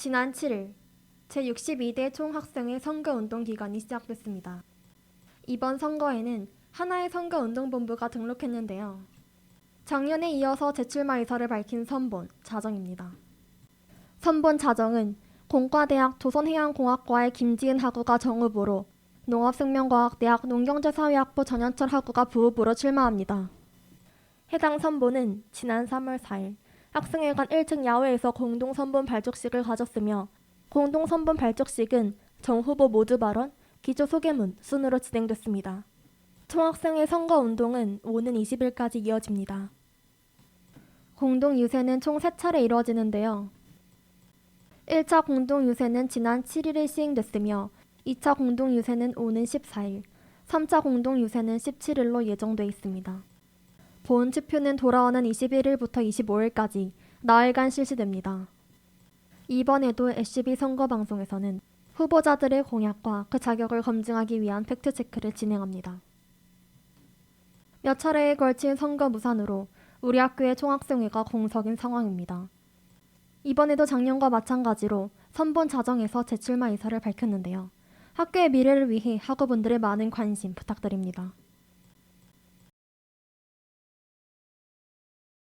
지난 7일 제62대 총학생회 선거운동 기간이 시작됐습니다. 이번 선거에는 하나의 선거운동본부가 등록했는데요. 작년에 이어서 재출마 의사를 밝힌 선본 자정입니다. 선본 자정은 공과대학 조선해양공학과의 김지은 학우가 정후보로 농업생명과학대학 농경제사회학부 전현철 학우가 부후보로 출마합니다. 해당 선본은 지난 3월 4일 학생회관 1층 야외에서 공동 선본 발족식을 가졌으며 공동 선본 발족식은 정 후보 모두 발언, 기조 소개문 순으로 진행됐습니다. 총학생회 선거 운동은 오는 20일까지 이어집니다. 공동 유세는 총 3차례 이루어지는데요. 1차 공동 유세는 지난 7일에 시행됐으며 2차 공동 유세는 오는 14일, 3차 공동 유세는 17일로 예정돼 있습니다. 본 투표는 돌아오는 21일부터 25일까지 나흘간 실시됩니다. 이번에도 SCB 선거 방송에서는 후보자들의 공약과 그 자격을 검증하기 위한 팩트체크를 진행합니다. 몇 차례에 걸친 선거 무산으로 우리 학교의 총학생회가 공석인 상황입니다. 이번에도 작년과 마찬가지로 선본 자정에서 재출마 의사를 밝혔는데요. 학교의 미래를 위해 학우분들의 많은 관심 부탁드립니다.